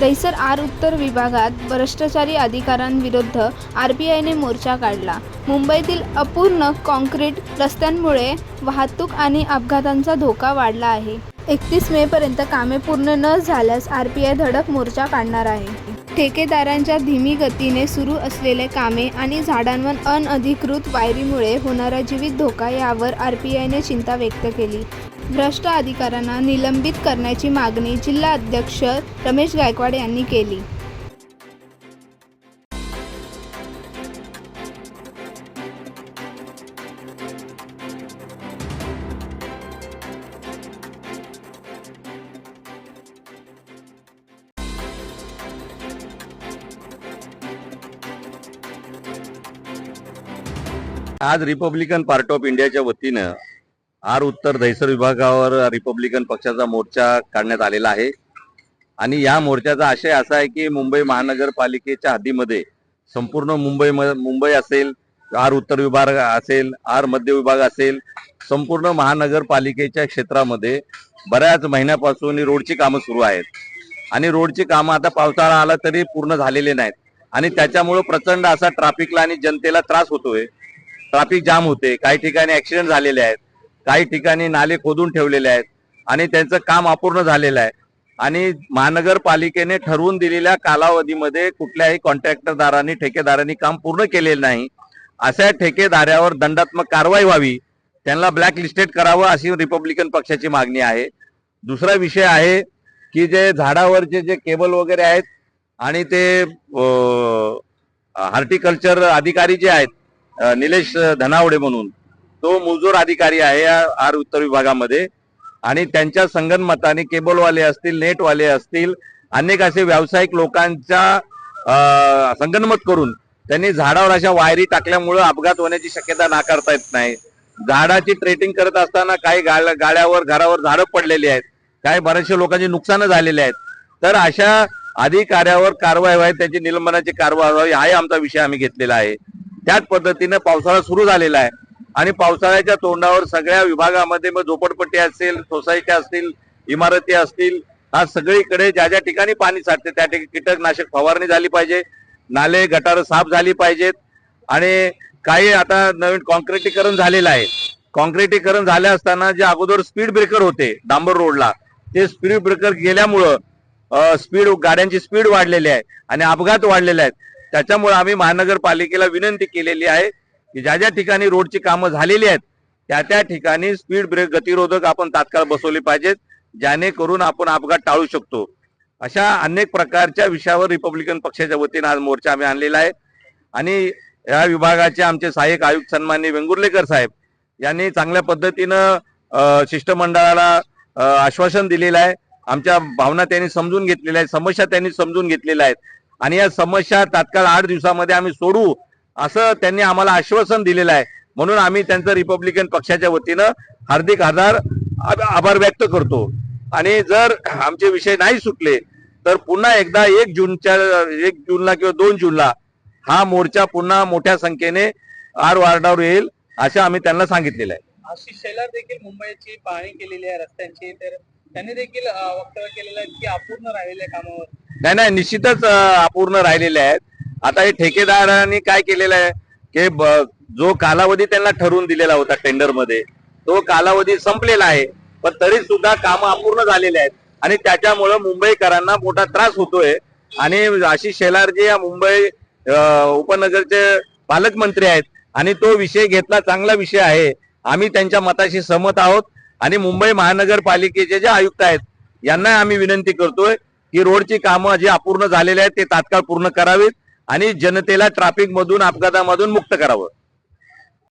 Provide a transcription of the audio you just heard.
Dahisar R उत्तर विभागात भ्रष्टाचारी अधिकाऱ्यांविरुद्ध आर पी आयने मोर्चा काढला. मुंबईतील अपूर्ण कॉन्क्रीट रस्त्यांमुळे वाहतूक आणि अपघातांचा धोका वाढला आहे. एकतीस मेपर्यंत कामे पूर्ण न झाल्यास आर पी आय धडक मोर्चा काढणार आहे. ठेकेदारांच्या धीमी गतीने सुरू असलेले कामे आणि झाडांवर अनधिकृत वायरीमुळे होणारा जीवित धोका यावर आर पी आयने चिंता व्यक्त केली. भ्रष्ट अधिकाऱ्यांना निलंबित करण्याची मागणी जिल्हा अध्यक्ष रमेश गायकवाड यांनी केली. आज रिपब्लिकन पार्ट ऑफ इंडियाच्या वतीनं आर उत्तर दहिसर विभागावर रिपब्लिकन पक्षाचा मोर्चा काढण्यात आलेला आहे. आणि या मोर्चाचा आशय असा आहे की मुंबई महानगरपालिकेच्या हद्दीमध्ये संपूर्ण मुंबई मुंबई असेल आर उत्तर विभाग असेल आर मध्य विभाग असेल संपूर्ण महानगरपालिकेच्या क्षेत्रामध्ये बऱ्याच महिन्यापासून रोडची कामं सुरू आहेत. आणि रोडची कामं आता पावसाळा आला तरी पूर्ण झालेले नाहीत. आणि त्याच्यामुळं प्रचंड असा ट्रॅफिकला आणि जनतेला त्रास होतोय. ट्रॅफिक जाम होते. काही ठिकाणी ऍक्सिडेंट झालेले आहेत. काही ठिकाणी नाले खोदून ठेवलेले आहेत आणि त्यांचं काम अपूर्ण झालेलं आहे. आणि महानगरपालिकेने ठरवून दिलेल्या कालावधीमध्ये कुठल्याही कॉन्ट्रॅक्टरदारांनी ठेकेदारांनी काम पूर्ण केलेलं नाही. अशा ठेकेदारावर दंडात्मक कारवाई व्हावी त्यांना ब्लॅक लिस्टेड करावं अशी रिपब्लिकन पक्षाची मागणी आहे. दुसरा विषय आहे की जे झाडावरचे जे केबल वगैरे आहेत आणि ते हॉर्टिकल्चर अधिकारी जे आहेत निलेश धनावडे म्हणून तो मुजोर अधिकारी आहे या आर उत्तर विभागामध्ये. आणि त्यांच्या संगनमताने केबलवाले असतील नेटवाले असतील अनेक असे व्यावसायिक लोकांच्या संगणमत संगनमत करून त्यांनी झाडावर अशा वायरी टाकल्यामुळं अपघात होण्याची शक्यता नाकारता येत नाही. झाडाची ट्रेटिंग करत असताना काही गाड्यावर घरावर झाडं पडलेली आहेत. काही बरेचसे लोकांची नुकसान झालेले आहेत. तर अशा अधिकाऱ्यावर कारवाई व्हावी त्याची निलंबनाची कारवाई व्हावी हाही आमचा विषय आम्ही घेतलेला आहे. त्याच पद्धतीने पावसाळा सुरू झालेला आहे. आणि पावसाळ्याच्या तोंडावर सगळ्या विभागामध्ये मग झोपडपट्टी असेल सोसायटी असतील इमारती असतील हा सगळीकडे ज्या ज्या ठिकाणी पाणी साठते त्या ठिकाणी कीटकनाशक फवारणी झाली पाहिजे नाले गटार साफ झाली पाहिजेत. आणि काही आता नवीन कॉन्क्रिटीकरण झालेलं आहे. कॉन्क्रिटीकरण झाले असताना जे अगोदर स्पीड ब्रेकर होते डांबर रोडला ते स्पीड ब्रेकर गेल्यामुळं स्पीड गाड्यांची स्पीड वाढलेली आहे आणि अपघात वाढलेले आहेत. त्याच्यामुळे आम्ही महानगरपालिकेला विनंती केलेली आहे की ज्या ज्या ठिकाणी रोडची कामं झालेली आहेत त्या त्या ठिकाणी स्पीड ब्रेक गतिरोधक आपण तात्काळ बसवले पाहिजेत जेणेकरून आपण अपघात टाळू शकतो. अशा अनेक प्रकारच्या विषयावर रिपब्लिकन पक्षाच्या वतीनं आज मोर्चा आम्ही आणलेला आहे. आणि या विभागाचे आमचे सहाय्यक आयुक्त सन्मान्य वेंगुर्लेकर साहेब यांनी चांगल्या पद्धतीनं शिष्टमंडळाला आश्वासन दिलेलं आहे. आमच्या भावना त्यांनी समजून घेतलेल्या आहेत समस्या त्यांनी समजून घेतलेल्या आहेत. आणि या समस्या तात्काळ आठ दिवसामध्ये आम्ही सोडू असं त्यांनी आम्हाला आश्वासन दिलेलं आहे. म्हणून आम्ही त्यांचं रिपब्लिकन पक्षाच्या वतीनं हार्दिक आधार आभ- आभार व्यक्त करतो. आणि जर आमचे विषय नाही सुटले तर पुन्हा एकदा एक जूनच्या एक जूनला किंवा दोन जूनला हा मोर्चा पुन्हा मोठ्या संख्येने आर वार्डावर येईल असं आम्ही त्यांना सांगितलेलं आहे. आशिष शेलार देखील मुंबईची पाहणी केलेली आहे रस्त्यांची तर त्यांनी देखील वक्तव्य केलेलं आहे की अपूर्ण राहिलेल्या कामावर. नाही नाही निश्चितच अपूर्ण राहिलेले आहेत. आता हे ठेकेदारांनी काय केलेलं आहे? की जो कालावधी त्यांना ठरवून दिलेला होता टेंडरमध्ये तो कालावधी संपलेला आहे. पण तरी सुद्धा कामं अपूर्ण झालेले आहेत. आणि त्याच्यामुळं मुंबईकरांना मोठा त्रास होतोय. आणि आशिष शेलार जे या मुंबई उपनगरचे पालकमंत्री आहेत. आणि तो विषय घेतला चांगला विषय आहे. आम्ही त्यांच्या मताशी सहमत आहोत. आणि मुंबई महानगरपालिकेचे जे आयुक्त आहेत यांना आम्ही विनंती करतोय की रोडची कामं जी अपूर्ण झालेली आहेत ते तात्काळ पूर्ण करावीत. आणि जनतेला ट्रॅफिक मधून अपघातामधून मुक्त करावं.